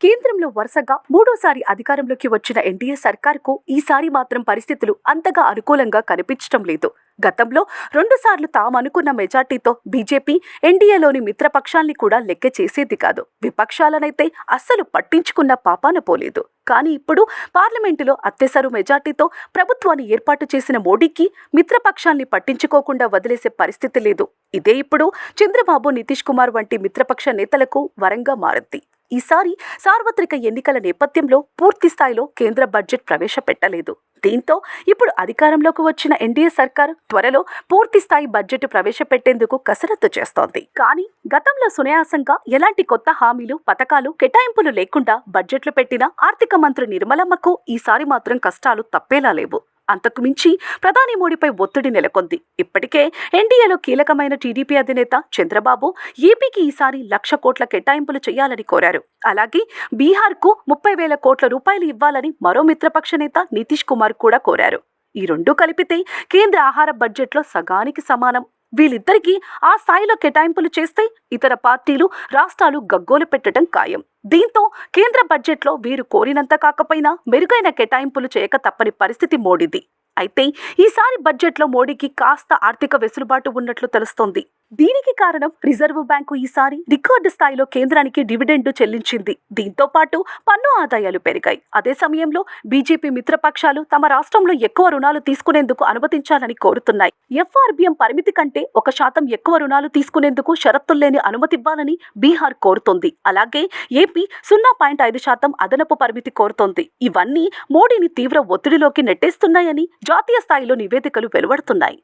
కేంద్రంలో వరుసగా మూడోసారి అధికారంలోకి వచ్చిన ఎన్డీఏ సర్కార్కు ఈసారి మాత్రం పరిస్థితులు అంతగా అనుకూలంగా కనిపించడం లేదు. గతంలో రెండుసార్లు తాము అనుకున్న మెజార్టీతో బీజేపీ ఎన్డీఏలోని మిత్రపక్షాల్ని కూడా లెక్క చేసేది కాదు. విపక్షాలనైతే అస్సలు పట్టించుకున్న పాపాన పోలేదు. కానీ ఇప్పుడు పార్లమెంటులో అత్యసరు మెజార్టీతో ప్రభుత్వాన్ని ఏర్పాటు చేసిన మోడీకి మిత్రపక్షాల్ని పట్టించుకోకుండా వదిలేసే పరిస్థితి లేదు. ఇదే ఇప్పుడు చంద్రబాబు నితీష్ కుమార్ వంటి మిత్రపక్ష నేతలకు వరంగా మారింది. ఈసారి సార్వత్రిక ఎన్నికల నేపథ్యంలో పూర్తి స్థాయిలో కేంద్ర బడ్జెట్ ప్రవేశపెట్టలేదు. దీంతో ఇప్పుడు అధికారంలోకి వచ్చిన ఎన్డీఏ సర్కార్ త్వరలో పూర్తి స్థాయి బడ్జెట్ ప్రవేశపెట్టేందుకు కసరత్తు చేస్తోంది. కానీ గతంలో సునాయాసంగా ఎలాంటి కొత్త హామీలు పథకాలు కేటాయింపులు లేకుండా బడ్జెట్లు పెట్టిన ఆర్థిక మంత్రి నిర్మలమ్మకు ఈసారి మాత్రం కష్టాలు తప్పేలా లేవు. అంతకు మించి ప్రధాని మోడీపై ఒత్తిడి నెలకొంది. ఇప్పటికే ఎన్డీఏలో కీలకమైన టీడీపీ అధినేత చంద్రబాబు ఏపీకి ఈసారి లక్ష కోట్ల కేటాయింపులు చేయాలని కోరారు. అలాగే బీహార్కు ముప్పై వేల కోట్ల రూపాయలు ఇవ్వాలని మరో మిత్రపక్ష నేత నితీష్ కుమార్ కూడా కోరారు. ఈ రెండూ కలిపితే కేంద్ర ఆహార బడ్జెట్లో సగానికి సమానం. వీళ్ళిద్దరికీ ఆ స్థాయిలో కేటాయింపులు చేస్తే ఇతర పార్టీలు రాష్ట్రాలు గగ్గోలు పెట్టడం ఖాయం. దీంతో కేంద్ర బడ్జెట్లో వీరు కోరినంత కాకపోయినా మెరుగైన కేటాయింపులు చేయక తప్పని పరిస్థితి మోడీది. అయితే ఈసారి బడ్జెట్లో మోడీకి కాస్త ఆర్థిక వెసులుబాటు ఉన్నట్లు తెలుస్తోంది. దీనికి కారణం రిజర్వ్ బ్యాంకు ఈసారి రికార్డు స్థాయిలో కేంద్రానికి డివిడెండ్ చెల్లించింది. దీంతో పాటు పన్ను ఆదాయాలు పెరిగాయి. అదే సమయంలో బీజేపీ మిత్రపక్షాలు తమ రాష్ట్రంలో ఎక్కువ రుణాలు తీసుకునేందుకు అనుమతించాలని కోరుతున్నాయి. ఎఫ్ఆర్బిఎం పరిమితి కంటే ఒక శాతం ఎక్కువ రుణాలు తీసుకునేందుకు షరతుల్లేని అనుమతివ్వాలని బీహార్ కోరుతోంది. అలాగే ఏపీ సున్నా పాయింట్ ఐదు శాతం అదనపు పరిమితి కోరుతోంది. ఇవన్నీ మోడీని తీవ్ర ఒత్తిడిలోకి నెట్టేస్తున్నాయని జాతీయ స్థాయిలో నివేదికలు వెలువడుతున్నాయి.